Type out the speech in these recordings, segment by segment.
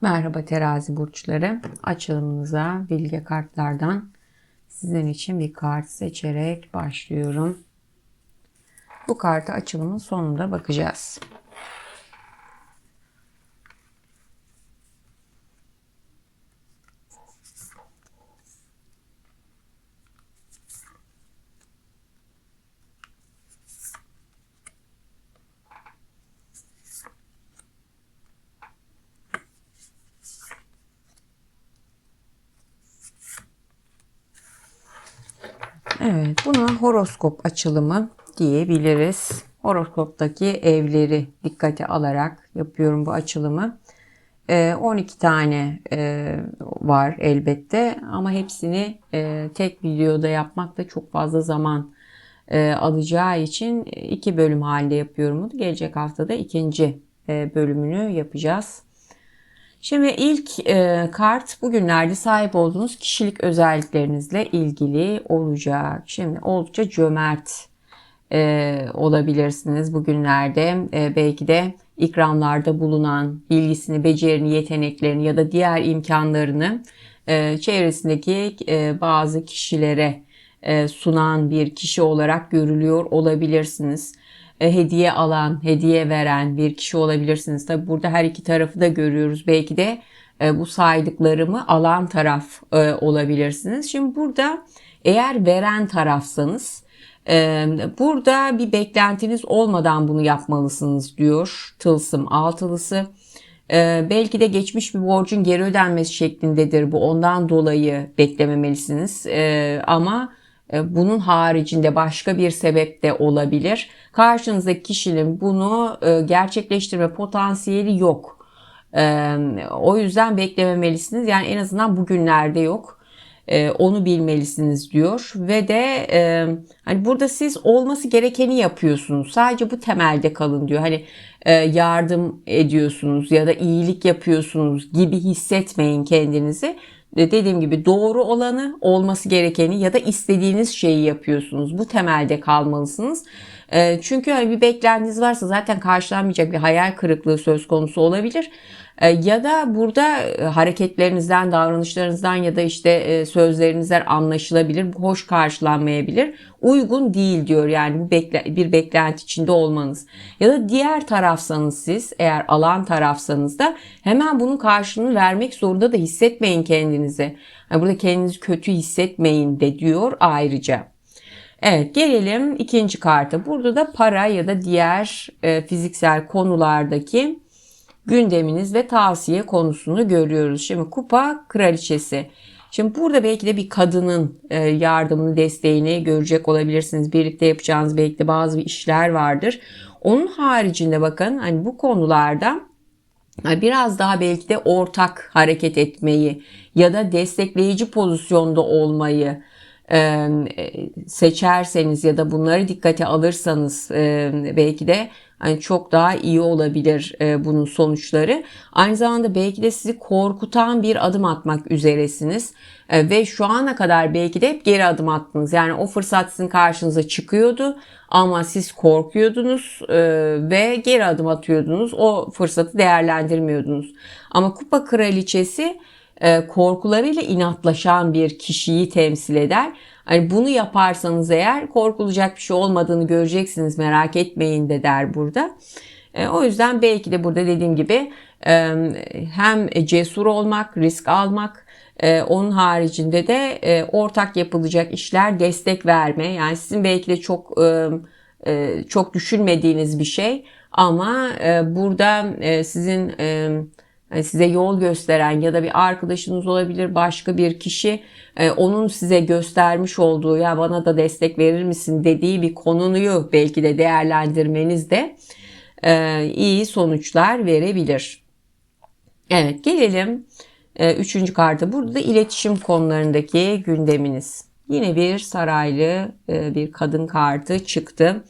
Merhaba terazi burçları. Açılımınıza bilge kartlardan sizin için bir kart seçerek başlıyorum. Bu kartı açılımın sonunda bakacağız. Evet, buna horoskop açılımı diyebiliriz. Horoskoptaki evleri dikkate alarak yapıyorum bu açılımı. 12 ee, tane e, var elbette ama hepsini e, tek videoda yapmak da çok fazla zaman e, alacağı için iki bölüm halinde yapıyorum. Gelecek haftada ikinci bölümünü yapacağız. Şimdi ilk e, kart bugünlerde sahip olduğunuz kişilik özelliklerinizle ilgili olacak. Şimdi oldukça cömert e, olabilirsiniz bugünlerde. E, belki de ikramlarda bulunan bilgisini, becerini, yeteneklerini ya da diğer imkanlarını e, çevresindeki e, bazı kişilere e, sunan bir kişi olarak görülüyor olabilirsiniz. E, hediye alan, hediye veren bir kişi olabilirsiniz. Tabi burada her iki tarafı da görüyoruz. Belki de e, bu saydıklarımı alan taraf e, olabilirsiniz. Şimdi burada eğer veren tarafsanız burada bir beklentiniz olmadan bunu yapmalısınız diyor tılsım altılısı. belki de geçmiş bir borcun geri ödenmesi şeklindedir bu. Ondan dolayı beklememelisiniz. ama e, bunun haricinde başka bir sebep de olabilir. Karşınızdaki kişinin bunu e, gerçekleştirme potansiyeli yok. E, o yüzden beklememelisiniz. Yani en azından bugünlerde yok. Onu bilmelisiniz diyor ve de hani burada siz olması gerekeni yapıyorsunuz. Sadece bu temelde kalın diyor. Hani yardım ediyorsunuz ya da iyilik yapıyorsunuz gibi hissetmeyin kendinizi dediğim gibi doğru olanı, olması gerekeni ya da istediğiniz şeyi yapıyorsunuz. Bu temelde kalmalısınız. Ee, çünkü hani bir beklentiniz varsa zaten karşılanmayacak bir hayal kırıklığı söz konusu olabilir. Ee, ya da burada e, hareketlerinizden, davranışlarınızdan ya da işte e, sözlerinizden anlaşılabilir, hoş karşılanmayabilir. Uygun değil diyor yani bu bir beklenti içinde olmanız. Ya da diğer tarafsanız siz eğer alan tarafsanız da hemen bunun karşılığını vermek zorunda da hissetmeyin kendinizi. Burada kendinizi kötü hissetmeyin de diyor ayrıca. Evet gelelim ikinci karta. Burada da para ya da diğer e, fiziksel konulardaki gündeminiz ve tavsiye konusunu görüyoruz. Şimdi kupa kraliçesi. Şimdi burada belki de bir kadının e, yardımını, desteğini görecek olabilirsiniz. Birlikte yapacağınız belki de bazı işler vardır. Onun haricinde bakın hani bu konularda biraz daha belki de ortak hareket etmeyi ya da destekleyici pozisyonda olmayı e, seçerseniz ya da bunları dikkate alırsanız e, belki de hani çok daha iyi olabilir e, bunun sonuçları. Aynı zamanda belki de sizi korkutan bir adım atmak üzeresiniz ve şu ana kadar belki de hep geri adım attınız. Yani o fırsat sizin karşınıza çıkıyordu ama siz korkuyordunuz ve geri adım atıyordunuz. O fırsatı değerlendirmiyordunuz. Ama kupa kraliçesi e, korkularıyla inatlaşan bir kişiyi temsil eder. Hani bunu yaparsanız eğer korkulacak bir şey olmadığını göreceksiniz merak etmeyin de der burada. E, o yüzden belki de burada dediğim gibi e, hem cesur olmak, risk almak, onun haricinde de ortak yapılacak işler destek verme. Yani sizin belki de çok çok düşünmediğiniz bir şey ama burada sizin e, size yol gösteren ya da bir arkadaşınız olabilir başka bir kişi e, onun size göstermiş olduğu ya bana da destek verir misin dediği bir konuyu belki de değerlendirmeniz de e, iyi sonuçlar verebilir. Evet gelelim üçüncü karta burada da iletişim konularındaki gündeminiz. Yine bir saraylı bir kadın kartı çıktı.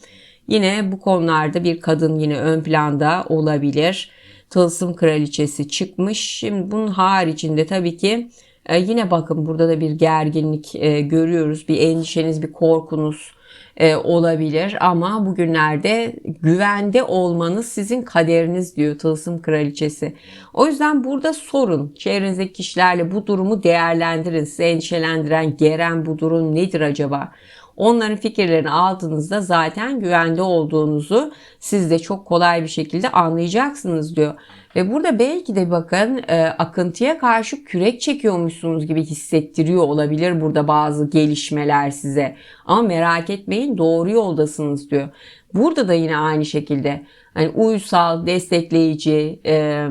Yine bu konularda bir kadın yine ön planda olabilir Tılsım Kraliçesi çıkmış. Şimdi bunun haricinde tabii ki e, yine bakın burada da bir gerginlik e, görüyoruz. Bir endişeniz, bir korkunuz e, olabilir ama bugünlerde güvende olmanız sizin kaderiniz diyor Tılsım Kraliçesi. O yüzden burada sorun. Çevrenizdeki kişilerle bu durumu değerlendirin. Sizi endişelendiren, geren bu durum nedir acaba? Onların fikirlerini aldığınızda zaten güvende olduğunuzu siz de çok kolay bir şekilde anlayacaksınız diyor. Ve burada belki de bakın e, akıntıya karşı kürek çekiyormuşsunuz gibi hissettiriyor olabilir burada bazı gelişmeler size. Ama merak etmeyin doğru yoldasınız diyor. Burada da yine aynı şekilde hani uysal, destekleyici, e,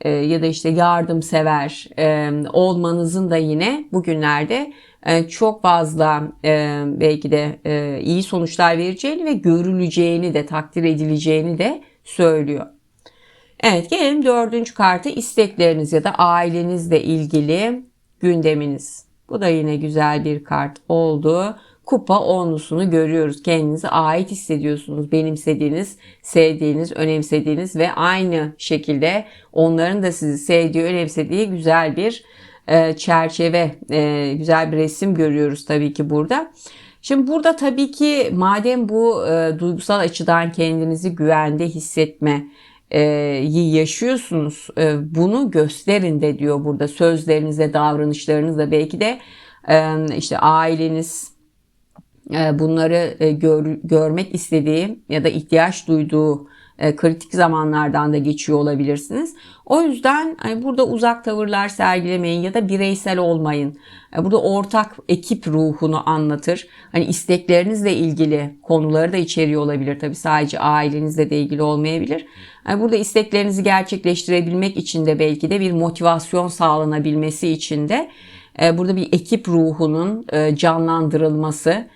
e, ya da işte yardımsever e, olmanızın da yine bugünlerde çok fazla e, belki de e, iyi sonuçlar vereceğini ve görüleceğini de takdir edileceğini de söylüyor. Evet gelelim dördüncü kartı istekleriniz ya da ailenizle ilgili gündeminiz. Bu da yine güzel bir kart oldu. Kupa onlusunu görüyoruz. Kendinize ait hissediyorsunuz. Benimsediğiniz, sevdiğiniz, önemsediğiniz ve aynı şekilde onların da sizi sevdiği, önemsediği güzel bir e, çerçeve, e, güzel bir resim görüyoruz tabii ki burada. Şimdi burada tabii ki madem bu e, duygusal açıdan kendinizi güvende hissetme, yaşıyorsunuz. Bunu gösterin de diyor burada sözlerinizle, davranışlarınızla belki de işte aileniz bunları gör, görmek istediği ya da ihtiyaç duyduğu kritik zamanlardan da geçiyor olabilirsiniz. O yüzden hani burada uzak tavırlar sergilemeyin ya da bireysel olmayın. Burada ortak ekip ruhunu anlatır. Hani isteklerinizle ilgili konuları da içeriyor olabilir. Tabii sadece ailenizle de ilgili olmayabilir. Burada isteklerinizi gerçekleştirebilmek için de belki de bir motivasyon sağlanabilmesi için de burada bir ekip ruhunun canlandırılması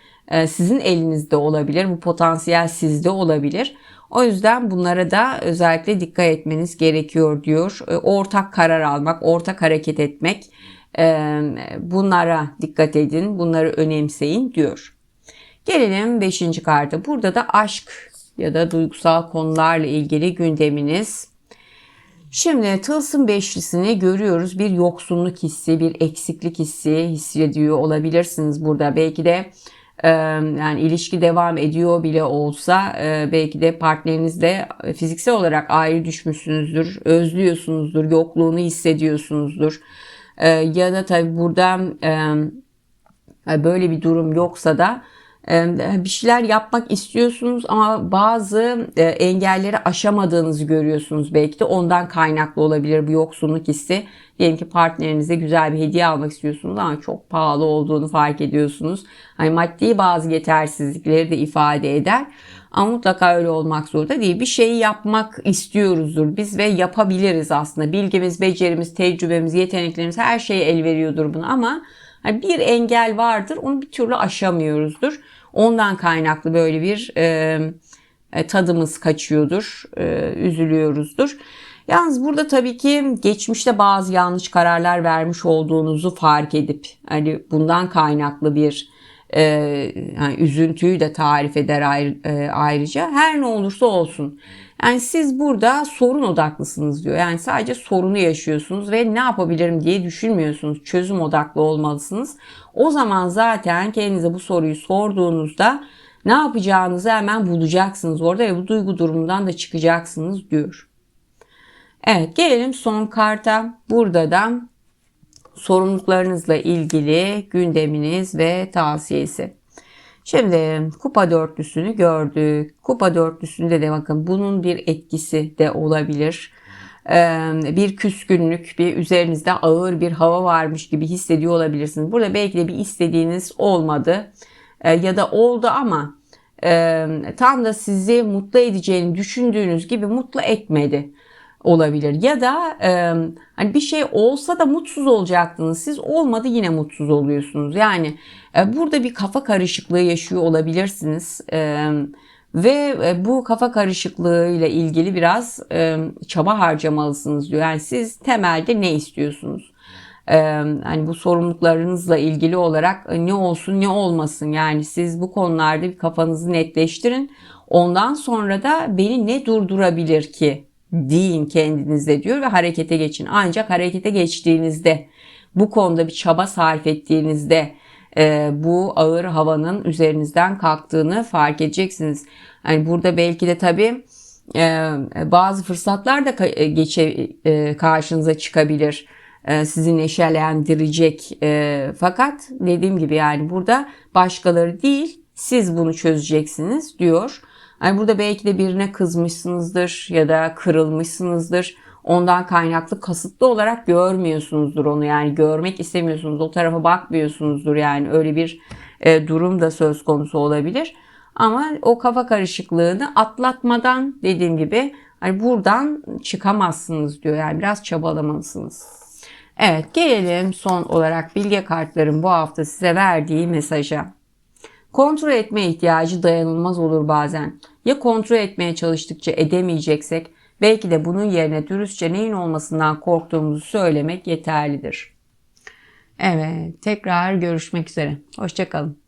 sizin elinizde olabilir. Bu potansiyel sizde olabilir. O yüzden bunlara da özellikle dikkat etmeniz gerekiyor diyor. E, ortak karar almak, ortak hareket etmek e, bunlara dikkat edin, bunları önemseyin diyor. Gelelim 5. karta. Burada da aşk ya da duygusal konularla ilgili gündeminiz. Şimdi tılsım beşlisini görüyoruz. Bir yoksunluk hissi, bir eksiklik hissi hissediyor olabilirsiniz burada. Belki de yani ilişki devam ediyor bile olsa belki de partnerinizle fiziksel olarak ayrı düşmüşsünüzdür, özlüyorsunuzdur, yokluğunu hissediyorsunuzdur. Ya da tabii burada böyle bir durum yoksa da bir şeyler yapmak istiyorsunuz ama bazı engelleri aşamadığınızı görüyorsunuz belki de ondan kaynaklı olabilir bu yoksunluk hissi. Diyelim ki partnerinize güzel bir hediye almak istiyorsunuz ama çok pahalı olduğunu fark ediyorsunuz. Hani maddi bazı yetersizlikleri de ifade eder. Ama mutlaka öyle olmak zorunda değil. Bir şeyi yapmak istiyoruzdur biz ve yapabiliriz aslında. Bilgimiz, becerimiz, tecrübemiz, yeteneklerimiz her şeye el veriyordur bunu ama hani bir engel vardır onu bir türlü aşamıyoruzdur. Ondan kaynaklı böyle bir e, tadımız kaçıyordur, e, üzülüyoruzdur. Yalnız burada tabii ki geçmişte bazı yanlış kararlar vermiş olduğunuzu fark edip hani bundan kaynaklı bir e, yani üzüntüyü de tarif eder ayrı, e, ayrıca. Her ne olursa olsun. Yani siz burada sorun odaklısınız diyor. Yani sadece sorunu yaşıyorsunuz ve ne yapabilirim diye düşünmüyorsunuz. Çözüm odaklı olmalısınız. O zaman zaten kendinize bu soruyu sorduğunuzda ne yapacağınızı hemen bulacaksınız orada ve bu duygu durumundan da çıkacaksınız diyor. Evet gelelim son karta. Burada da sorumluluklarınızla ilgili gündeminiz ve tavsiyesi. Şimdi kupa dörtlüsünü gördük. Kupa dörtlüsünde de bakın bunun bir etkisi de olabilir. Bir küskünlük, bir üzerinizde ağır bir hava varmış gibi hissediyor olabilirsiniz. Burada belki de bir istediğiniz olmadı ya da oldu ama tam da sizi mutlu edeceğini düşündüğünüz gibi mutlu etmedi olabilir. Ya da e, hani bir şey olsa da mutsuz olacaktınız. Siz olmadı yine mutsuz oluyorsunuz. Yani e, burada bir kafa karışıklığı yaşıyor olabilirsiniz. E, ve e, bu kafa karışıklığı ile ilgili biraz e, çaba harcamalısınız diyor. Yani siz temelde ne istiyorsunuz? Ee, hani bu sorumluluklarınızla ilgili olarak e, ne olsun ne olmasın yani siz bu konularda bir kafanızı netleştirin. Ondan sonra da beni ne durdurabilir ki deyin kendinize diyor ve harekete geçin. Ancak harekete geçtiğinizde bu konuda bir çaba sarf ettiğinizde e, bu ağır havanın üzerinizden kalktığını fark edeceksiniz. Yani burada belki de tabii e, bazı fırsatlar da e, geçe e, karşınıza çıkabilir. E, sizi neşelendirecek. E, fakat dediğim gibi yani burada başkaları değil siz bunu çözeceksiniz diyor. Yani burada belki de birine kızmışsınızdır ya da kırılmışsınızdır. Ondan kaynaklı kasıtlı olarak görmüyorsunuzdur onu yani görmek istemiyorsunuz o tarafa bakmıyorsunuzdur yani öyle bir e, durum da söz konusu olabilir. Ama o kafa karışıklığını atlatmadan dediğim gibi hani buradan çıkamazsınız diyor yani biraz çabalamalısınız. Evet gelelim son olarak bilge kartların bu hafta size verdiği mesaja. Kontrol etme ihtiyacı dayanılmaz olur bazen. Ya kontrol etmeye çalıştıkça edemeyeceksek belki de bunun yerine dürüstçe neyin olmasından korktuğumuzu söylemek yeterlidir. Evet tekrar görüşmek üzere. Hoşçakalın.